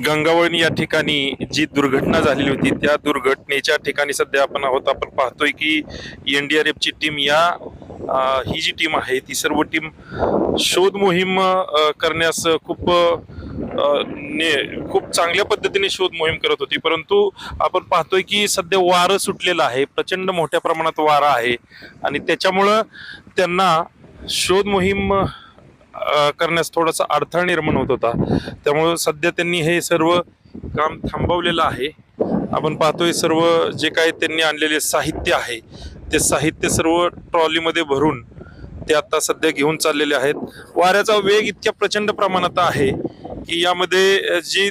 गंगावळणी या ठिकाणी जी दुर्घटना झालेली होती त्या दुर्घटनेच्या ठिकाणी सध्या आपण आहोत. आपण पाहतोय की एनडीआरएफची टीम या ही जी टीम आहे ती सर्व टीम शोध मोहीम करण्यास खूप ने खूप चांगल्या पद्धतीने शोध मोहीम करत होती. परंतु आपण पाहतोय की सध्या वारं सुटलेलं आहे प्रचंड मोठ्या प्रमाणात वारा आहे. आणि त्याच्यामुळं त्यांना शोध मोहीम करण्यास थोडासा अडथळा निर्माण होत होता. त्यामुळं सध्या त्यांनी हे सर्व काम थांबवलेलं आहे. आपण पाहतोय सर्व जे काय त्यांनी आणलेले साहित्य आहे ते साहित्य सर्व ट्रॉलीमध्ये भरून ते आता सध्या घेऊन चाललेले आहेत. वाऱ्याचा वेग इतक्या प्रचंड प्रमाणात आहे की यामध्ये जी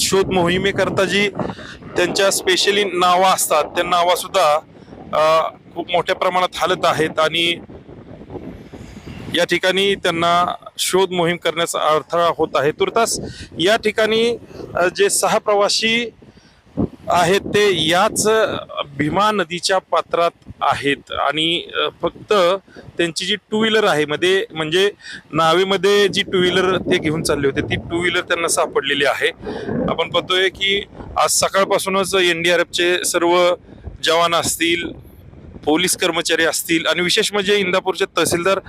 शोध मोहिमेकरता जी त्यांच्या स्पेशली नावं असतात त्या नावासुद्धा खूप मोठ्या प्रमाणात हालत आहेत आणि या ठिकाणी त्यांना शोध मोहीम करण्याचा अडथळा होत आहे. तुर्तास या ठिकाणी जे सहा प्रवासी आहेत ते याच भीमा नदीच्या पात्रात आहेत. आणि फक्त त्यांची जी टू व्हीलर आहे मध्ये म्हणजे नावेमध्ये जी टू व्हीलर ते घेऊन चालले होते ती टू व्हीलर त्यांना सापडलेली आहे. आपण पाहतोय की आज सकाळपासूनच एनडीआरएफचे सर्व जवान असतील पोलीस कर्मचारी असतील आणि विशेष म्हणजे इंदापूरचे तहसीलदार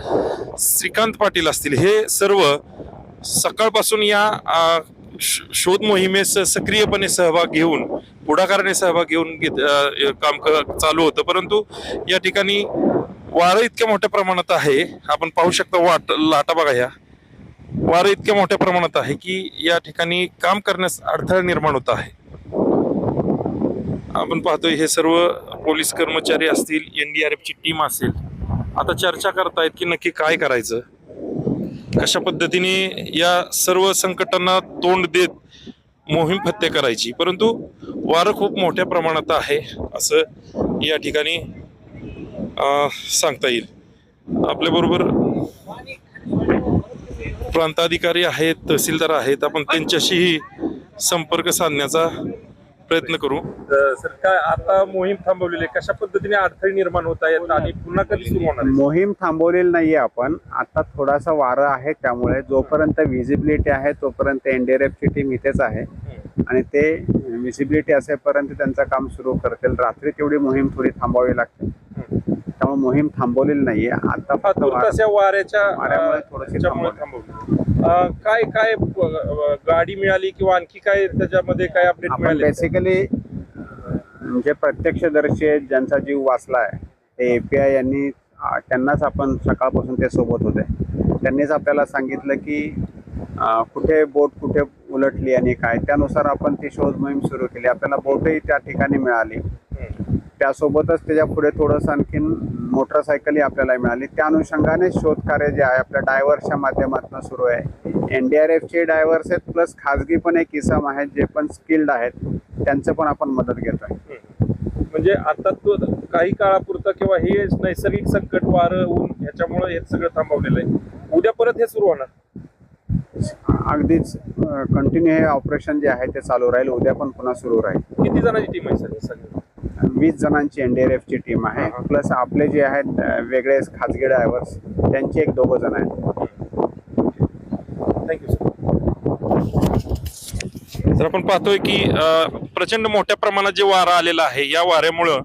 श्रीकांत पाटील असतील हे सर्व सकाळपासून या शोध मोहिमेस सक्रियपणे सहभाग घेऊन पुढाकाराने सहभाग घेऊन घेत- काम क- चालू होतं. परंतु या ठिकाणी वारं इतक्या मोठ्या प्रमाणात आहे आपण पाहू शकता वाट लाटा बघा ह्या. वारं इतक्या मोठ्या प्रमाणात आहे की या ठिकाणी काम करण्यास अडथळा निर्माण होत आहे. आपण पाहतोय हे सर्व पोलीस कर्मचारी असतील एन डी आर एफची टीम असेल आता चर्चा करतायत की नक्की काय करायचं? कशा पद्धतीने या सर्व संकटांना तोंड देत मोहीम फत्ते करायची? परंतु वारं खूप मोठ्या प्रमाणात आहे असं या ठिकाणी सांगता येईल. आपल्याबरोबर प्रांताधिकारी आहेत तहसीलदार आहेत आपण त्यांच्याशीही संपर्क साधण्याचा प्रयत्न करू. सर काय आता मोहीम थांबवलेली आहे. कशा पद्धतीने अडथळे निर्माण होत आहेत आणि पुन्हा कधी सुरू होणार मोहीम थांबवलेली नाहीये आपण. आता थोडासा वारं आहे त्यामुळे जोपर्यंत व्हिजिबिलिटी आहे तोपर्यंत एनडीआरएफ ची टीम इथेच आहे. आणि ते व्हिजिबिलिटी असेपर्यंत त्यांचं काम सुरू करतील. रात्री तेवढी मोहीम थोडी थांबवावी लागते. त्यामुळे मोहीम थांबवलेली नाहीये. आता फक्त वारं- वाऱ्याच्या वाऱ्यामुळे अं, थोडंसं ह्याच्यामुळे थांबवलं. थांबवलं. अं, काय काय अं, गाडी मिळाली किंवा आणखी काय त्याच्यामध्ये काय अपडेट आपण मिळाले? बेसिकली जे प्रत्यक्षदर्शी आहेत ज्यांचा जीव वाचला आहे ते एपीआय यांनी त्यांनाच आपण सकाळपासून ते सोबत होते. त्यांनीच आपल्याला सांगितलं की कुठे बोट कुठे उलटली आणि काय त्यानुसार आपण ती शोध मोहीम सुरू केली. आपल्याला बोटही त्या ठिकाणी मिळाली. त्यासोबतच त्याच्या पुढे थोडंसं आणखीन मोटरसायकलही आपल्याला मिळाली. त्या अनुषंगाने शोधकार्य जे आहे आपल्या डायव्हर्सच्या माध्यमातून सुरू आहे. एनडीआरएफचे डायव्हर्स आहेत प्लस खाजगी पण एक किसम आहेत जे पण स्किल्ड आहेत त्यांचं पण आपण मदत घेतोय. म्हणजे आता तो काही काळापुरतं किंवा हे नैसर्गिक संकट वारं ऊन ह्याच्यामुळे हे सगळं थांबवलेलं आहे. उद्या परत हे सुरू होणार? अगदीच कंटिन्यू हे ऑपरेशन जे आहे ते चालू राहील. उद्या पण पुन्हा सुरू राहील. किती जणांची टीम आहे सर सगळं? वीस जणांची एनडीआरएफ ची टीम आहे. हा, हा. प्लस आपले जे आहेत वेगळे खाजगी ड्रायव्हर्स त्यांचे एक दोघं जण आहेत. थँक्यू सर तर आपण पाहतोय की प्रचंड मोठ्या प्रमाणात जे वारा आलेला आहे या वाऱ्यामुळं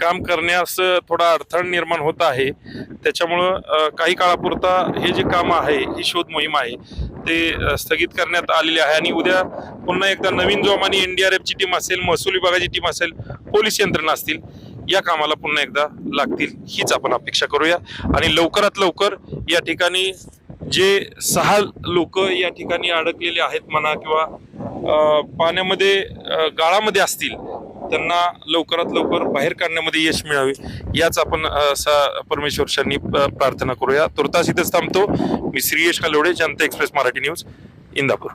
काम करण्यास थोडा अडथळा निर्माण होत आहे. त्याच्यामुळं काही काळापुरता हे जे काम आहे ही शोध मोहीम आहे ते स्थगित करण्यात आलेले आहे. आणि उद्या पुन्हा एकदा नवीन जोमाने एनडीआरएफची टीम असेल महसूल विभागाची टीम असेल पोलीस यंत्रणा असतील या कामाला पुन्हा एकदा लागतील हीच आपण अपेक्षा करूया. आणि लवकरात लवकर या ठिकाणी जे सहा लोक या ठिकाणी अडकलेले आहेत म्हणा किंवा पाण्यामध्ये गाळामध्ये असतील त्यांना लवकरात लवकर बाहेर काढण्यामध्ये यश मिळावे याच आपण परमेश्वरशांनी प्रार्थना करूया. तुर्तास इथंच थांबतो. मी श्रीयश कालोडे जनता एक्सप्रेस मराठी न्यूज इंदापूर.